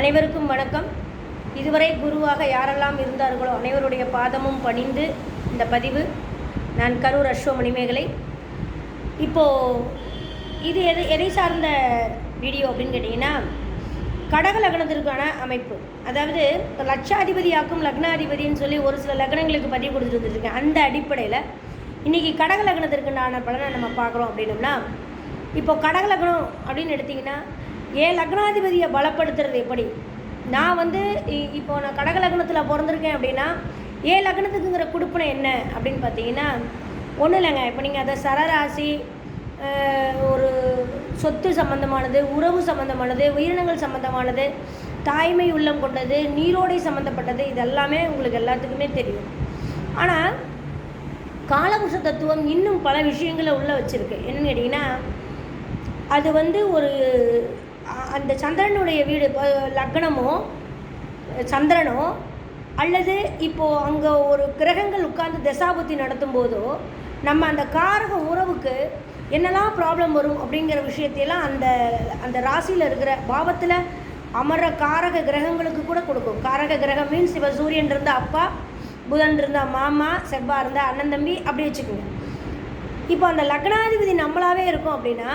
அனைவருக்கும் வணக்கம். இதுவரை குருவாக யாரெல்லாம் இருந்தார்களோ அனைவருடைய பாதமும் பணிந்து இந்த பதிவு. நான் கரூர் அஸ்வ மணிமேகலை இப்போது இது எது எதை சார்ந்த வீடியோ அப்படின்னு கேட்டிங்கன்னா கடக லக்னத்திற்கான அமைப்பு. அதாவது இப்போ லட்சாதிபதியாக்கும் லக்னாதிபதின்னு சொல்லி ஒரு சில லக்னங்களுக்கு பதிவு கொடுத்துட்டு வந்துருக்கேன். அந்த அடிப்படையில் இன்றைக்கி கடக லக்னத்திற்குண்டான பலனை நம்ம பார்க்குறோம் அப்படின்னோம்னா இப்போ கடக லக்னம் அப்படின்னு எடுத்திங்கன்னா ஏன் லக்னாதிபதியை பலப்படுத்துறது எப்படி? நான் வந்து இ- இப்போ நான் கடக லக்னத்தில் பிறந்திருக்கேன் அப்படின்னா ஏன் லக்னத்துக்குங்கிற கொடுப்பனை என்ன அப்படின்னு பார்த்தீங்கன்னா ஒன்றும் இல்லைங்க. இப்போ நீங்கள் அதை சரராசி ஒரு சொத்து சம்பந்தமானது உறவு சம்பந்தமானது உயிரினங்கள் சம்பந்தமானது தாய்மை உள்ளம் கொண்டது நீரோடை சம்பந்தப்பட்டது இதெல்லாமே உங்களுக்கு எல்லாத்துக்குமே தெரியும். ஆனால் காலபுருஷ தத்துவம் இன்னும் பல விஷயங்களை உள்ளே வச்சுருக்கு. என்னன்னு கேட்டிங்கன்னா அது வந்து ஒரு அந்த சந்திரனுடைய வீடு இப்போ லக்னமோ சந்திரனோ அல்லது இப்போது அங்கே ஒரு கிரகங்கள் உட்கார்ந்து தசாபுத்தி நடத்தும் போதோ நம்ம அந்த காரக உறவுக்கு என்னெல்லாம் ப்ராப்ளம் வரும் அப்படிங்கிற விஷயத்தையெல்லாம் அந்த அந்த ராசியில் இருக்கிற பாவத்தில் அமர்ற காரக கிரகங்களுக்கு கூட கொடுக்கும். காரக கிரகம் மீன்ஸ் இப்போ சூரியன் இருந்தால் அப்பா புதன் இருந்தால் மாமா செவ்வாய் இருந்தால் அண்ணன் தம்பி அப்படி வச்சுக்கோங்க. இப்போ அந்த லக்னாதிபதி நம்மளாவே இருக்கோம் அப்படின்னா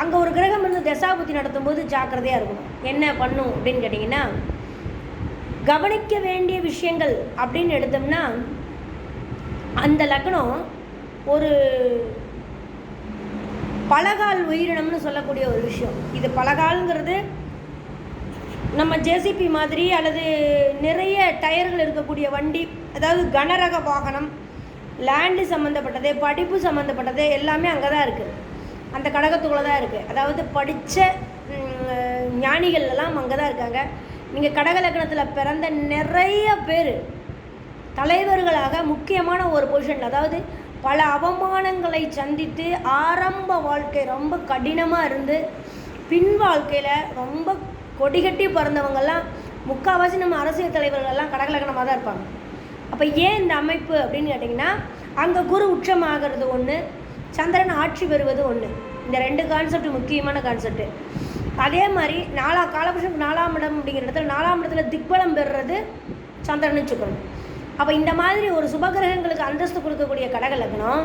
அங்கே ஒரு கிரகம் வந்து தசாபுத்தி நடத்தும்போது ஜாக்கிரதையாக இருக்கணும். என்ன பண்ணும் அப்படின்னு கேட்டிங்கன்னா கவனிக்க வேண்டிய விஷயங்கள் அப்படின்னு எடுத்தோம்னா அந்த லக்னம் ஒரு பலகால் உயிரினம்னு சொல்லக்கூடிய ஒரு விஷயம். இது பலகால்ங்கிறது நம்ம ஜேசிபி மாதிரி அல்லது நிறைய டயர்கள் இருக்கக்கூடிய வண்டி அதாவது கனரக வாகனம் லேண்டு சம்மந்தப்பட்டது படிப்பு சம்மந்தப்பட்டது எல்லாமே அங்கே தான் இருக்குது அந்த கடகத்துக்குள்ளே தான் இருக்குது அதாவது படித்த ஞானிகள் எல்லாம் அங்கே தான் இருக்காங்க. நீங்கள் கடக லக்னத்தில் பிறந்த நிறைய பேர் தலைவர்களாக முக்கியமான ஒரு பொசிஷன் அதாவது பல அவமானங்களை சந்தித்து ஆரம்ப வாழ்க்கை ரொம்ப கடினமாக இருந்து பின் வாழ்க்கையில் ரொம்ப கொடிகட்டி பிறந்தவங்கெல்லாம் முக்கால்வாசி நம்ம அரசியல் தலைவர்கள்லாம் கடகலக்கணமாக தான் இருப்பாங்க. அப்போ ஏன் இந்த அமைப்பு அப்படின்னு கேட்டிங்கன்னா அங்கே குரு உச்சமாகிறது ஒன்று சந்திரன் ஆட்சி பெறுவது ஒன்று இந்த ரெண்டு கான்செப்ட் முக்கியமான கான்செப்ட் அதே மாதிரி நாலா காலபுருஷனுக்கு நாலாம் இடம் அப்படிங்கிற இடத்துல நாலாம் இடத்துல திக்பலம் பெறுறது சந்திரன் வச்சுக்கணும். அப்போ இந்த மாதிரி ஒரு சுபகிரகங்களுக்கு அந்தஸ்து கொடுக்கக்கூடிய கடக லக்னம்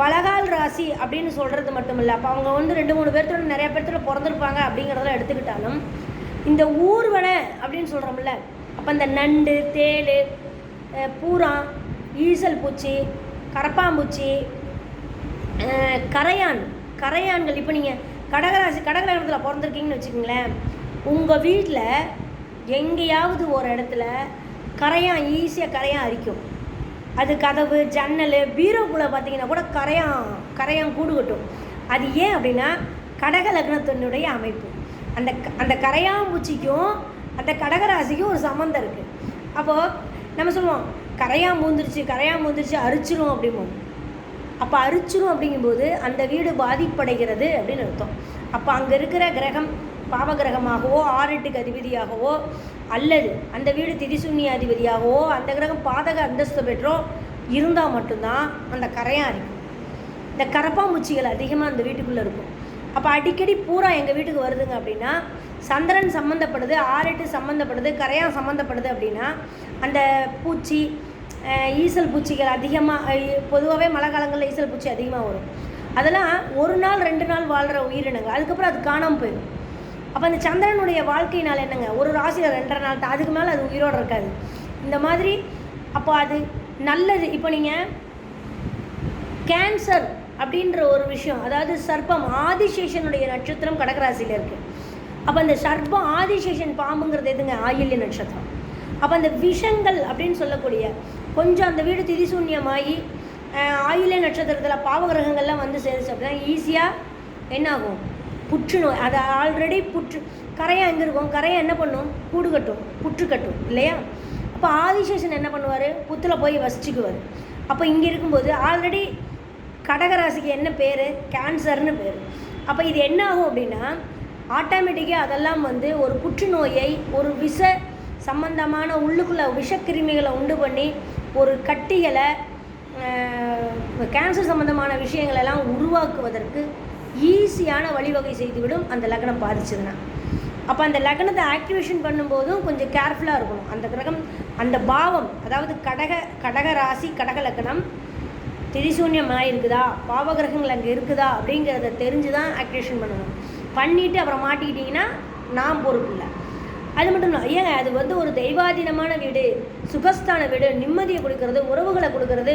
பலகால் ராசி அப்படின்னு சொல்கிறது மட்டும் இல்லை. அப்போ அவங்க வந்து ரெண்டு மூணு பேர்த்தோட நிறைய பேர்த்தோட பிறந்திருப்பாங்க அப்படிங்கிறதெல்லாம் எடுத்துக்கிட்டாலும் இந்த ஊர்வன அப்படின்னு சொல்கிறோம்ல அப்போ இந்த நண்டு தேள் பூரா ஈசல் பூச்சி கரப்பாம்பூச்சி கரையான் கரையான்கள். இப்போ நீங்கள் கடகராசி கடகரகத்தில் பிறந்திருக்கீங்கன்னு வச்சுக்கோங்களேன் உங்கள் வீட்டில் எங்கேயாவது ஒரு இடத்துல கரையான் ஈஸியாக கரையான் அரிக்கும். அது கதவு ஜன்னல் பீரோக்குள்ளே பார்த்தீங்கன்னா கூட கரையான் கரையான் கூடு கட்டும். அது ஏன் அப்படின்னா கடக லக்னத்தினுடைய அமைப்பு. அந்த க- அந்த கரையாம்பூச்சிக்கும் அந்த கடகராசிக்கும் ஒரு சம்மந்தம் இருக்குது அப்போது நம்ம சொல்லுவோம் கரையான் பூந்துருச்சு கரையான் பூந்துருச்சு அரிச்சிரும் அப்படிம்போம். அப்போ அரிச்சிரும் அப்படிங்கும்போது அந்த வீடு பாதிப்படைகிறது அப்படின்னு அர்த்தம். அப்போ அங்கே இருக்கிற கிரகம் பாவகிரகமாகவோ ஆறெட்டுக்கு அதிபதியாகவோ அல்லது அந்த வீடு திரிசூன்ய அதிபதியாகவோ அந்த கிரகம் பாதக அந்தஸ்து பெற்றோ இருந்தால் மட்டும்தான் அந்த கரையான் இருக்கும். இந்த கரப்பாம்பூச்சிகள் அதிகமாக அந்த வீட்டுக்குள்ளே இருக்கும். அப்போ அடிக்கடி பூரா எங்கள் வீட்டுக்கு வருதுங்க அப்படின்னா சந்திரன் சம்மந்தப்படுது ஆறெட்டு சம்மந்தப்படுது கரையான் சம்மந்தப்படுது அப்படின்னா அந்த பூச்சி ஈசல் பூச்சிகள் அதிகமாக பொதுவாகவே மழை காலங்களில் ஈசல் பூச்சி அதிகமாக வரும். அதெல்லாம் ஒரு நாள் ரெண்டு நாள் வாழ்கிற உயிரினங்கள். அதுக்கப்புறம் அது காணாமல் போயிடும். அப்போ அந்த சந்திரனுடைய வாழ்க்கையினால் என்னங்க? ஒரு ராசியில் ரெண்டரை நாள் தான் அதுக்கு மேலே அது உயிரோடு இருக்காது. இந்த மாதிரி அப்போ அது நல்லது. இப்போ நீங்கள் கேன்சர் அப்படின்ற ஒரு விஷயம் அதாவது சர்ப்பம் ஆதிசேஷனுடைய நட்சத்திரம் கடகராசியில் இருக்குது அப்போ அந்த சர்ப்பம் ஆதிசேஷன் பாம்புங்கிறது எதுங்க? ஆயில்ய நட்சத்திரம். அப்போ அந்த விஷங்கள் அப்படின்னு சொல்லக்கூடிய கொஞ்சம் அந்த வீடு திரிசூன்யமாகி அஹ், நட்சத்திரத்தில் பாவகிரகங்கள்லாம் வந்து சேருச்சு அப்படின்னா ஈஸியாக என்ன ஆகும் புற்றுநோய் அது ஆல்ரெடி புற்று கரையாக எங்கே இருக்கும்? கரையை என்ன பண்ணும்? கூடு கட்டும். புற்று கட்டும். இல்லையா? அப்போ ஆதிசேஷன் என்ன பண்ணுவார்? புத்தில் போய் வசிச்சுக்குவார். அப்போ இங்கே இருக்கும்போது ஆல்ரெடி கடகராசிக்கு என்ன பேர்? கேன்சர்னு பேர். அப்போ இது என்ன ஆகும் அப்படின்னா ஆட்டோமேட்டிக்காக அதெல்லாம் வந்து ஒரு புற்றுநோயை ஒரு விஷ சம்பந்தமான உள்ளுக்குள்ள விஷக்கிருமிகளை உண்டு பண்ணி ஒரு கட்டிகளை கேன்சர் சம்பந்தமான விஷயங்களெல்லாம் உருவாக்குவதற்கு ஈஸியான வழிவகை செய்துவிடும் அந்த லக்னம் பாதிச்சதுன்னா. அப்போ அந்த லக்னத்தை ஆக்டிவேஷன் பண்ணும்போதும் கொஞ்சம் கேர்ஃபுல்லாக இருக்கணும். அந்த கிரகம் அந்த பாவம் அதாவது கடக கடக ராசி கடக லக்னம் திரிசூன்யமாக இருக்குதா பாவகிரகங்கள் அங்கே இருக்குதா அப்படிங்கிறத தெரிஞ்சு தான் ஆக்டிவேஷன் பண்ணணும். பண்ணிவிட்டு அப்புறம் மாட்டிக்கிட்டிங்கன்னா நான் பொறுப்பு இல்லை. அது மட்டும் இல்லை ஏங்க அது வந்து ஒரு தெய்வாதீனமான வீடு சுகஸ்தான வீடு நிம்மதியை கொடுக்கறது உறவுகளை கொடுக்கறது.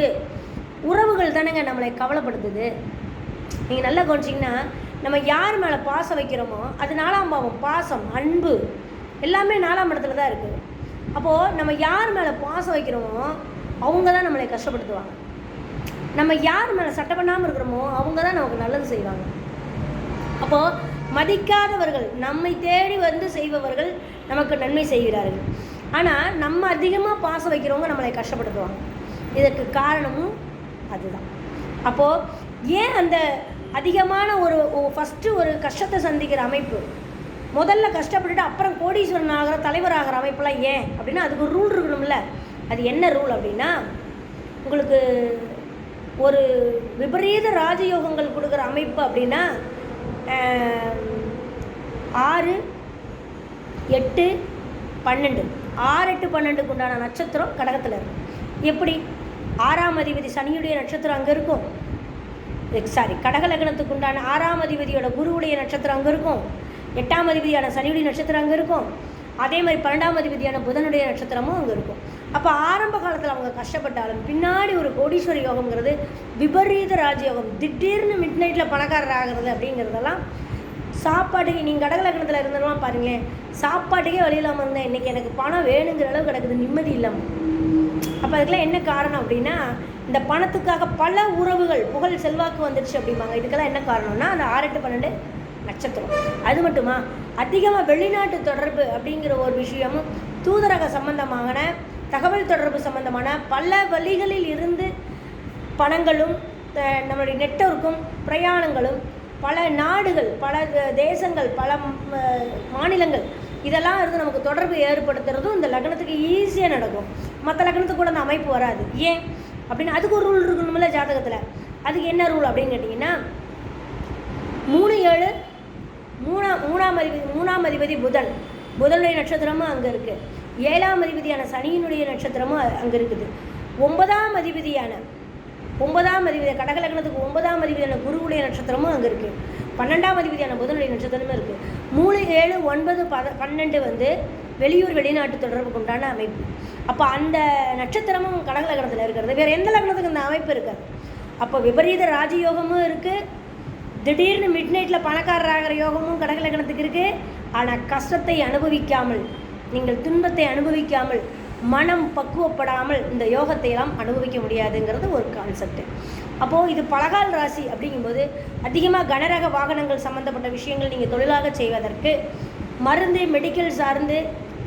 உறவுகள் தானேங்க நம்மளை கவலைப்படுத்துது. நீங்கள் நல்லா கவனிச்சிங்கன்னா நம்ம யார் மேலே பாசம் வைக்கிறோமோ அது நாலாம் பாவம் பாசம் அன்பு எல்லாமே நாலாம் இடத்துல தான் இருக்குது அப்போது நம்ம யார் மேலே பாசம் வைக்கிறோமோ அவங்க தான் நம்மளை கஷ்டப்படுத்துவாங்க. நம்ம யார் மேலே சட்டை பண்ணாமல் இருக்கிறோமோ அவங்க தான் நமக்கு நல்லது செய்வாங்க. அப்போது மதிக்காதவர்கள் நம்மை தேடி வந்து செய்பவர்கள் நமக்கு நன்மை செய்கிறார்கள். ஆனால் நம்ம அதிகமாக பாசம் வைக்கிறவங்க நம்மளை கஷ்டப்படுத்துவாங்க. இதற்கு காரணமும் அதுதான். அப்போது ஏன் அந்த அதிகமான ஒரு ஃபஸ்ட்டு ஒரு கஷ்டத்தை சந்திக்கிற அமைப்பு? முதல்ல கஷ்டப்பட்டுட்டு அப்புறம் கோடீஸ்வரன் ஆகிற தலைவர் ஆகிற அமைப்பெல்லாம் ஏன்? அப்படின்னா அதுக்கு ஒரு ரூல் இருக்கணும்ல. அது என்ன ரூல் அப்படின்னா உங்களுக்கு ஒரு விபரீத ராஜயோகங்கள் கொடுக்குற அமைப்பு அப்படின்னா ஆறு எட்டு பன்னெண்டு. ஆறு எட்டு பன்னெண்டுக்கு உண்டான நட்சத்திரம் கடகத்தில் இருக்கும் எப்படி? ஆறாம் அதிபதி சனியுடைய நட்சத்திரம் அங்கே இருக்கும். சாரி கடக லக்னத்துக்கு உண்டான ஆறாம் அதிபதியோட குருவுடைய நட்சத்திரம் அங்கே இருக்கும். எட்டாம் அதிபதியான சனியுடைய நட்சத்திரம் அங்கே இருக்கும். அதே மாதிரி பன்னெண்டாம் அதிபதியான புதனுடைய நட்சத்திரமும் அங்கே இருக்கும். அப்போ ஆரம்ப காலத்தில் அவங்க கஷ்டப்பட்டாலும் பின்னாடி ஒரு கோடீஸ்வர யோகம்ங்கிறது விபரீத ராஜயோகம். திடீர்னு மிட் நைட்டில் பணக்காரர் ஆகிறது அப்படிங்கிறதெல்லாம் சாப்பாட்டுக்கு நீங்கள் கடகல லக்னத்தில் இருந்தவங்களாம் பாருங்களேன். சாப்பாட்டுக்கே வழி இல்லாமல் இருந்தேன் இன்றைக்கி எனக்கு பணம் வேணுங்கிற அளவு கிடக்குது நிம்மதி இல்லாமல் அப்போ அதுக்கெல்லாம் என்ன காரணம் அப்படின்னா இந்த பணத்துக்காக பல உறவுகள் புகழ் செல்வாக்கு வந்துடுச்சு அப்படிம்பாங்க. இதுக்கெல்லாம் என்ன காரணம்னா அந்த ஆறு எட்டு பன்னெண்டு நட்சத்திரம். அது மட்டுமா? அதிகமாக வெளிநாட்டு தொடர்பு அப்படிங்கிற ஒரு விஷயமும் தூதரக சம்பந்தமான தகவல் தொடர்பு சம்பந்தமான பல வழிகளில் இருந்து பணங்களும் நம்மளுடைய நெட்வொர்க்கும் பிரயாணங்களும் பல நாடுகள் பல தேசங்கள் பல மாநிலங்கள் இதெல்லாம் இருந்து நமக்கு தொடர்பு ஏற்படுத்துறதும் இந்த லக்னத்துக்கு ஈஸியாக நடக்கும். மற்ற லக்னத்துக்கு கூட அந்த அமைப்பு வராது. ஏன்? அப்படின்னு அதுக்கு ஒரு ரூல் இருக்கணும்ல ஜாதகத்தில். அதுக்கு என்ன ரூல் அப்படின்னு கேட்டிங்கன்னா மூணு ஏழு மூணாம் மூணாம் அதிபதி மூணாம் அதிபதி புதன். புதனுடைய நட்சத்திரமும் அங்கே இருக்குது ஏழாம் அதிபதியான சனியினுடைய நட்சத்திரமும் அங்கே இருக்குது. ஒன்பதாம் அதிபதியான ஒன்பதாம் அதிபதி கடகலக்கணத்துக்கு ஒன்பதாம் அதிபதியான குருவுடைய நட்சத்திரமும் அங்கே இருக்குது பன்னெண்டாம் அதிபதியான புதனுடைய நட்சத்திரமும் இருக்குது மூணு ஏழு ஒன்பது பத பன்னெண்டு வந்து வெளியூர் வெளிநாட்டு தொடர்புக்கு உண்டான அமைப்பு. அப்போ அந்த நட்சத்திரமும் கடக லக்னத்தில் இருக்கிறது. வேறு எந்த லக்னத்துக்கு அந்த அமைப்பு இருக்காது. அப்போ விபரீத ராஜயோகமும் இருக்குது திடீர்னு மிட் நைட்டில் பணக்காரராகிற யோகமும் கடக லக்னத்துக்கு இருக்குது ஆனால் கஷ்டத்தை அனுபவிக்காமல் நீங்கள் துன்பத்தை அனுபவிக்காமல் மனம் பக்குவப்படாமல் இந்த யோகத்தை எல்லாம் அனுபவிக்க முடியாதுங்கிறது ஒரு கான்செப்ட் அப்போது இது பலகால் ராசி அப்படிங்கும்போது அதிகமாக கனரக வாகனங்கள் சம்மந்தப்பட்ட விஷயங்கள் நீங்கள் தொழிலாக செய்வதற்கு மருந்து மெடிக்கல் சார்ந்து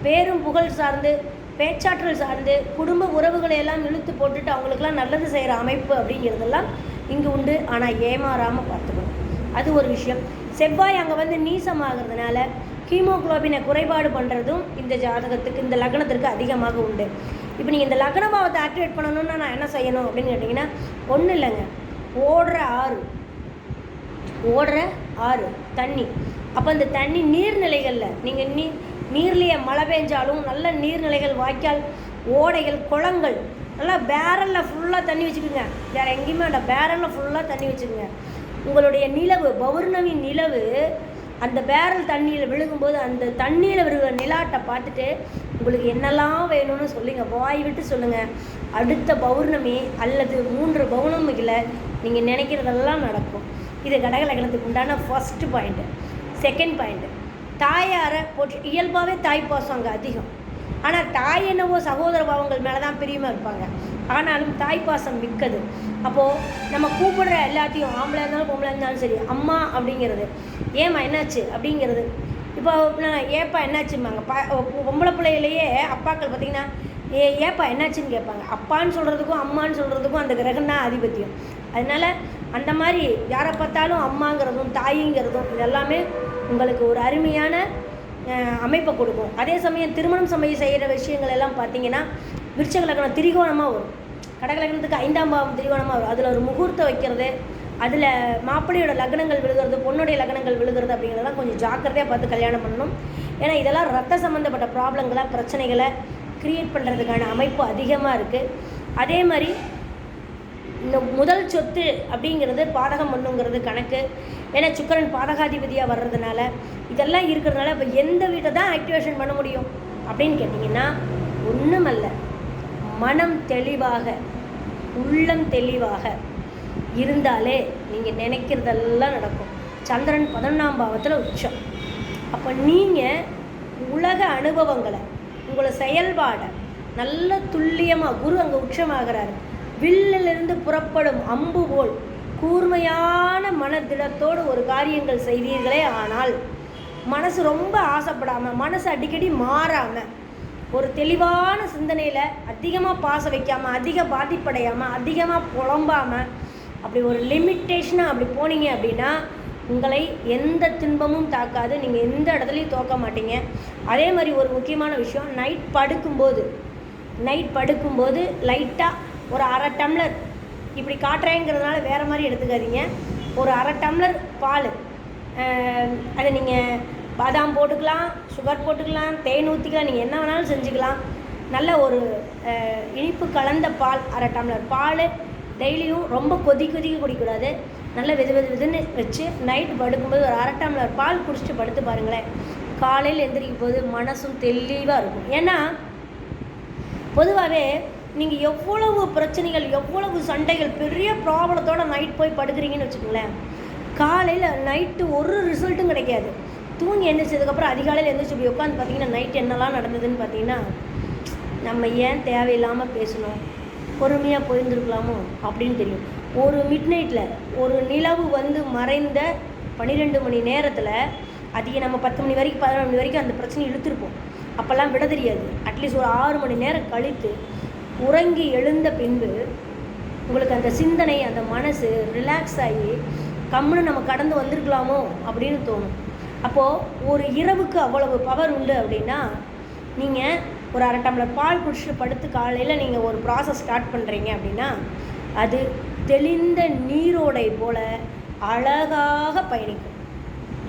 பேரும் புகழ் சார்ந்து பேச்சாற்றல் சார்ந்து குடும்ப உறவுகளை எல்லாம் இழுத்து போட்டுட்டு அவங்களுக்கெல்லாம் நல்லது செய்கிற அமைப்பு அப்படிங்கிறதெல்லாம் இங்கே உண்டு. ஆனால் ஏமாறாமல் பார்த்துக்கணும். அது ஒரு விஷயம். செவ்வாய் அங்கே வந்து நீசமாகிறதுனால ஹீமோக்ளோபினை குறைபாடு பண்ணுறதும் இந்த ஜாதகத்துக்கு இந்த லக்னத்திற்கு அதிகமாக உண்டு. இப்போ நீங்கள் இந்த லக்ன பாவத்தை ஆக்டிவேட் பண்ணணும்னா நான் என்ன செய்யணும் அப்படின்னு கேட்டிங்கன்னா ஒன்றும் இல்லைங்க. ஓடுற ஆறு. ஓடுற ஆறு தண்ணி. அப்போ அந்த தண்ணி நீர்நிலைகளில் நீங்கள் நீ நீர்லேயே மழை பெஞ்சாலும் நல்ல நீர்நிலைகள் வாய்க்கால் ஓடைகள் குளங்கள் நல்லா பேரலில் ஃபுல்லாக தண்ணி வச்சுக்கோங்க. வேறு எங்கேயுமே வேண்டாம். பேரலில் ஃபுல்லாக தண்ணி வச்சுக்கோங்க. உங்களுடைய நிலவு பௌர்ணமி நிலவு அந்த பேரல் தண்ணியில் விழுகும்போது அந்த தண்ணியில் விழுகிற நிலாட்டை பார்த்துட்டு உங்களுக்கு என்னெல்லாம் வேணும்னு சொல்லுங்க. வாய் விட்டு சொல்லுங்கள் அடுத்த பௌர்ணமி அல்லது மூன்று பௌர்ணமிகளை நீங்கள் நினைக்கிறதெல்லாம் நடக்கும். இது கடகலக்கணத்துக்கு உண்டான ஃபஸ்ட்டு பாயிண்ட்டு செகண்ட் பாயிண்ட்டு தாயாரை போட்டு இயல்பாகவே தாய் பாசம் அங்கே அதிகம். ஆனால் தாய் என்னவோ சகோதர பாவங்கள் மேலே தான் பிரியமாக இருப்பாங்க. ஆனாலும் தாய் பாசம் மிக்கது. அப்போது நம்ம கூப்பிடுற எல்லாத்தையும் ஆம்பளை இருந்தாலும் பொம்பளை இருந்தாலும் சரி அம்மா அப்படிங்கிறது ஏம்மா என்னாச்சு அப்படிங்கிறது. இப்போ ஏப்பா என்னாச்சும்பாங்க. ப பொம்பளை பிள்ளையிலேயே அப்பாக்கள் பார்த்தீங்கன்னா ஏ ஏப்பா என்னாச்சுன்னு கேட்பாங்க. அப்பான்னு சொல்கிறதுக்கும் அம்மான்னு சொல்கிறதுக்கும் அந்த கிரகம் தான் ஆதிபத்தியம். அதனால் அந்த மாதிரி யாரை பார்த்தாலும் அம்மாங்கிறதும் தாயிங்கிறதும் இதெல்லாமே உங்களுக்கு ஒரு அருமையான அமைப்பை கொடுக்கும். அதே சமயம் திருமணம் சமயம் செய்கிற விஷயங்கள் எல்லாம் பார்த்தீங்கன்னா விருச்சக லக்னம் திரிகோணமாக வரும். கடக லக்னத்துக்கு ஐந்தாம் பாவம் திரிகோணமாக வரும். அதில் ஒரு முகூர்த்தம் வைக்கிறது அதில் மாப்பிள்ளையோட லக்னங்கள் விழுகிறது பொண்ணுடைய லக்னங்கள் விழுகிறது அப்படிங்கிறதெல்லாம் கொஞ்சம் ஜாக்கிரதையாக பார்த்து கல்யாணம் பண்ணணும். ஏன்னா இதெல்லாம் ரத்த சம்மந்தப்பட்ட ப்ராப்ளங்களை பிரச்சனைகளை க்ரியேட் பண்ணுறதுக்கான அமைப்பு அதிகமாக இருக்குது அதே மாதிரி இந்த முதல் சொத்து அப்படிங்கிறது பாதகம் பண்ணுங்கிறது கணக்கு. ஏன்னா சுக்கரன் பாதகாதிபதியாக வர்றதுனால இதெல்லாம் இருக்கிறதுனால இப்போ எந்த வீட்டை தான் ஆக்டிவேஷன் பண்ண முடியும் அப்படின்னு கேட்டிங்கன்னா ஒன்றுமல்ல மனம் தெளிவாக உள்ளம் தெளிவாக இருந்தாலே நீங்கள் நினைக்கிறதெல்லாம் நடக்கும். சந்திரன் பதினொன்றாம் பாவத்தில் உச்சம். அப்போ நீங்கள் உலக அனுபவங்களை உங்களை செயல்பாடை நல்ல துல்லியமாக குரு அங்கே உச்சமாகிறாரு. வில்லிலிருந்து புறப்படும் அம்பு போல் கூர்மையான மனதிடத்தோடு ஒரு காரியங்கள் செய்வீர்களே ஆனால் மனசு ரொம்ப ஆசைப்படாமல் மனசு அடிக்கடி மாறாமல் ஒரு தெளிவான சிந்தனையில் அதிகமாக பாச வைக்காமல் அதிக பாதிப்படையாமல் அதிகமாக புலம்பாமல் அப்படி ஒரு லிமிட்டேஷனாக அப்படி போனீங்க அப்படின்னா உங்களை எந்த துன்பமும் தாக்காது. நீங்கள் எந்த இடத்துலையும் தோக்க மாட்டீங்க. அதே மாதிரி ஒரு முக்கியமான விஷயம் நைட் படுக்கும்போது. நைட் படுக்கும்போது லைட்டாக ஒரு அரை டம்ளர். இப்படி காட்டுறேங்கிறதுனால வேறு மாதிரி எடுத்துக்காதீங்க. ஒரு அரை டம்ளர் பால். அதை நீங்கள் பாதாம் போட்டுக்கலாம் சுகர் போட்டுக்கலாம் தேன் ஊற்றிக்கலாம் நீங்கள் என்ன வேணாலும் செஞ்சுக்கலாம். நல்ல ஒரு இனிப்பு கலந்த பால் அரை டம்ளர். பால் டெய்லியும் ரொம்ப கொதி கொதிக்க குடிக்கக்கூடாது. நல்ல வெது வெது வெதுன்னு வச்சு நைட்டு படுக்கும்போது ஒரு அரை டம்ளர் பால் குடிச்சிட்டு படுத்து பாருங்களேன். காலையில் எந்திரிக்கும் போது மனசும் தெளிவாக இருக்கும். ஏன்னா பொதுவாகவே நீங்கள் எவ்வளவு பிரச்சனைகள் எவ்வளவு சண்டைகள் பெரிய ப்ராப்ளத்தோடு நைட் போய் படுக்கிறீங்கன்னு வச்சுக்கோங்களேன். காலையில் நைட்டு ஒரு ரிசல்ட்டும் கிடைக்காது. தூங்கி எழுந்திரிச்சதுக்கப்புறம் அதிகாலையில் எழுந்திரிச்சு போய் உட்காந்து பார்த்தீங்கன்னா நைட் என்னெல்லாம் நடந்ததுன்னு பார்த்தீங்கன்னா நம்ம ஏன் தேவையில்லாமல் பேசணும்? பொறுமையாக போயிருந்துருக்கலாமோ அப்படின்னு தெரியும். ஒரு மிட் நைட்டில் ஒரு நிலவு வந்து மறைந்த பன்னிரெண்டு மணி நேரத்தில் அதிக நம்ம பத்து மணி வரைக்கும் பதினொரு மணி வரைக்கும் அந்த பிரச்சனையை இழுத்துருப்போம். அப்போல்லாம் விட தெரியாது. அட்லீஸ்ட் ஒரு ஆறு மணி நேரம் கழித்து உறங்கி எழுந்த பின்பு உங்களுக்கு அந்த சிந்தனை அந்த மனசு ரிலாக்ஸ் ஆகி கம்முன்னு நம்ம கடந்து வந்திருக்கலாமோ அப்படின்னு தோணும். அப்போது ஒரு இரவுக்கு அவ்வளவு பவர் உண்டு அப்படின்னா நீங்கள் ஒரு அரை டம்ளர் பால் குடிச்சிட்டு படுத்து காலையில் நீங்கள் ஒரு ப்ராசஸ் ஸ்டார்ட் பண்ணுறீங்க அப்படின்னா அது தெளிந்த நீரோடை போல அழகாக பயணிக்கும்.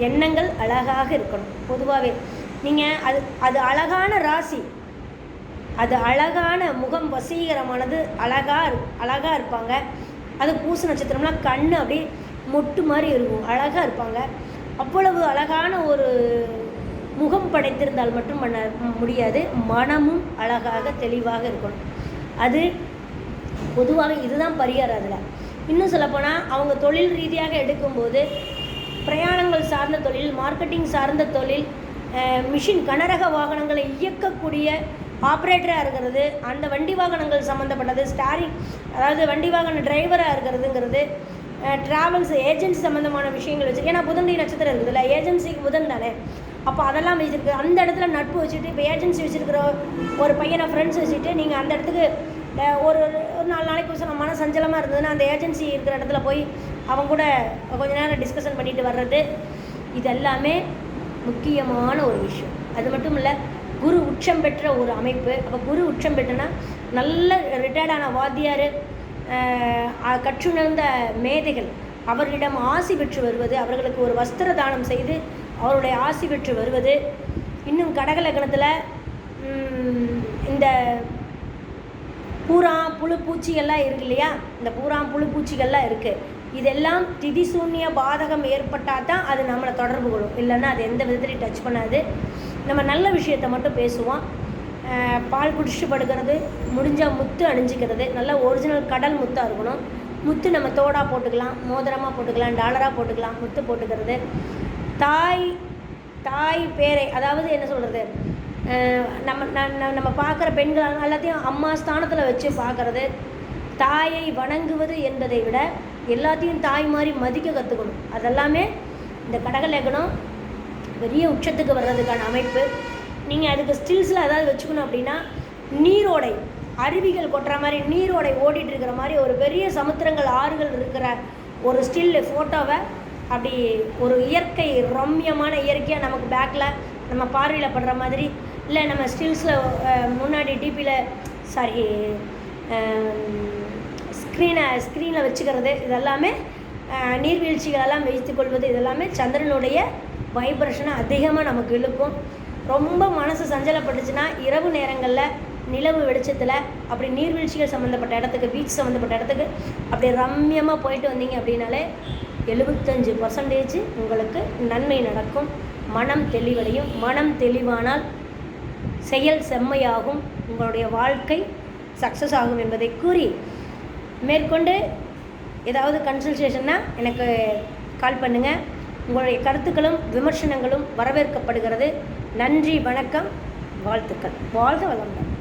எண்ணங்கள் அழகாக இருக்கணும். பொதுவாகவே நீங்கள் அது அது அழகான ராசி அது அழகான முகம் வசீகரமானது அழகாக இரு இருப்பாங்க. அது பூச நட்சத்திரம்லாம் கண் அப்படியே மொட்டு மாதிரி இருக்கும். அழகாக இருப்பாங்க. அவ்வளவு அழகான ஒரு முகம் படைத்திருந்தால் மட்டும் பண்ண முடியாது. மனமும் அழகாக தெளிவாக இருக்கணும். அது பொதுவாக இதுதான் பரிகாரம் அதில். இன்னும் சொல்லப்போனால் அவங்க தொழில் ரீதியாக எடுக்கும்போது பிரயாணங்கள் சார்ந்த தொழில் மார்க்கெட்டிங் சார்ந்த தொழில் மிஷின் கனரக வாகனங்களை இயக்கக்கூடிய ஆப்ரேட்டராக இருக்கிறது அந்த வண்டி வாகனங்கள் சம்மந்தப்பட்டது ஸ்டாரிங் அதாவது வண்டி வாகன டிரைவராக இருக்கிறதுங்கிறது ட்ராவல்ஸ் ஏஜென்சி சம்மந்தமான விஷயங்கள் வச்சு ஏன்னா புதன்டி நட்சத்திரம் இருக்குதுல்ல ஏஜென்சிக்கு புதன் தானே. அப்போ அதெல்லாம் வச்சுருக்கு. அந்த இடத்துல நட்பு வச்சுட்டு இப்போ ஏஜென்சி வச்சுருக்கிற ஒரு பையனை ஃப்ரெண்ட்ஸ் வச்சுட்டு நீங்கள் அந்த இடத்துக்கு ஒரு ஒரு நாலு நாளைக்கு ஒரு மன சஞ்சலமாக இருந்ததுன்னா அந்த ஏஜென்சி இருக்கிற இடத்துல போய் அவங்க கூட கொஞ்ச நேரம் டிஸ்கஷன் பண்ணிட்டு வர்றது இது எல்லாமே முக்கியமான ஒரு விஷயம். அது மட்டும் இல்லை குரு உச்சம் பெற்ற ஒரு அமைப்பு. அப்போ குரு உச்சம் பெற்றனா நல்ல ரிட்டையர்டான வாத்தியார் கற்றுணர்ந்த மேதைகள் அவர்களிடம் ஆசி பெற்று வருவது அவர்களுக்கு ஒரு வஸ்திர தானம் செய்து அவருடைய ஆசி பெற்று வருவது. இன்னும் கடகலக்கணத்தில் இந்த பூரா புழு பூச்சிகள்லாம் இருக்கு இல்லையா? இந்த பூரா புழு பூச்சிகள்லாம் இருக்குது இதெல்லாம் திதி சூன்ய பாதகம் ஏற்பட்டால் தான் அது நம்மளை தொடர்பு கொள்ளும். இல்லைன்னா அது எந்த விதத்துலையும் டச் பண்ணாது. நம்ம நல்ல விஷயத்தை மட்டும் பேசுவோம். பால் குடிச்சிட்டு படுக்கிறது முடிஞ்சால் முத்து அணிஞ்சிக்கிறது நல்லா ஒரிஜினல் கடல் முத்தாக இருக்கணும். முத்து நம்ம தோடாக போட்டுக்கலாம் மோதிரமாக போட்டுக்கலாம் டாலராக போட்டுக்கலாம் முத்து போட்டுக்கிறது. தாய் தாய் பேரை அதாவது என்ன சொல்கிறது நம்ம நம்ம பார்க்குற பெண்கள் எல்லாத்தையும் அம்மா ஸ்தானத்தில் வச்சு பார்க்குறது. தாயை வணங்குவது என்பதை விட எல்லாத்தையும் தாய் மாதிரி மதிக்க கற்றுக்கணும் அதெல்லாமே இந்த கடகலேகனம் பெரிய உச்சத்துக்கு வர்றதுக்கான அமைப்பு. நீங்கள் அதுக்கு ஸ்டில்ஸில் ஏதாவது வச்சுக்கணும் அப்படின்னா நீரோடை அருவிகள் கொட்டுற மாதிரி நீரோடை ஓடிட்டு இருக்கிற மாதிரி ஒரு பெரிய சமுத்திரங்கள் ஆறுகள் இருக்கிற ஒரு ஸ்டில் ஃபோட்டோவை அப்படி ஒரு இயற்கை ரம்யமான இயற்கையாக நமக்கு பேக்கில் நம்ம பார்வையில் படுற மாதிரி இல்லை நம்ம ஸ்டில்ஸில் முன்னாடி டிபியில் சாரி ஸ்க்ரீனை ஸ்க்ரீனில் வச்சுக்கிறது இதெல்லாமே நீர்வீழ்ச்சிகளெல்லாம் வைத்துக்கொள்வது இதெல்லாமே சந்திரனுடைய வைப்ரேஷனை அதிகமாக நமக்கு இழுக்கும். ரொம்ப மனசு சஞ்சலப்பட்டுச்சுன்னா இரவு நேரங்களில் நிலவு வெளிச்சத்தில் அப்படி நீர்வீழ்ச்சிகள் சம்மந்தப்பட்ட இடத்துக்கு பீச் சம்மந்தப்பட்ட இடத்துக்கு அப்படி ரம்யமாக போயிட்டு வந்தீங்க அப்படின்னாலே எழுபத்தஞ்சு பர்சன்டேஜ் உங்களுக்கு நன்மை நடக்கும். மனம் தெளிவடையும். மனம் தெளிவானால் செயல் செம்மையாகும். உங்களுடைய வாழ்க்கை சக்ஸஸ் ஆகும் என்பதை கூறி மேற்கொண்டு ஏதாவது கன்சல்டேஷன்னா எனக்கு கால் பண்ணுங்கள் உங்களுடைய கருத்துக்களும் விமர்சனங்களும் வரவேற்கப்படுகிறது. நன்றி வணக்கம் வாழ்த்துக்கள். வாழ்க வளமுடன்.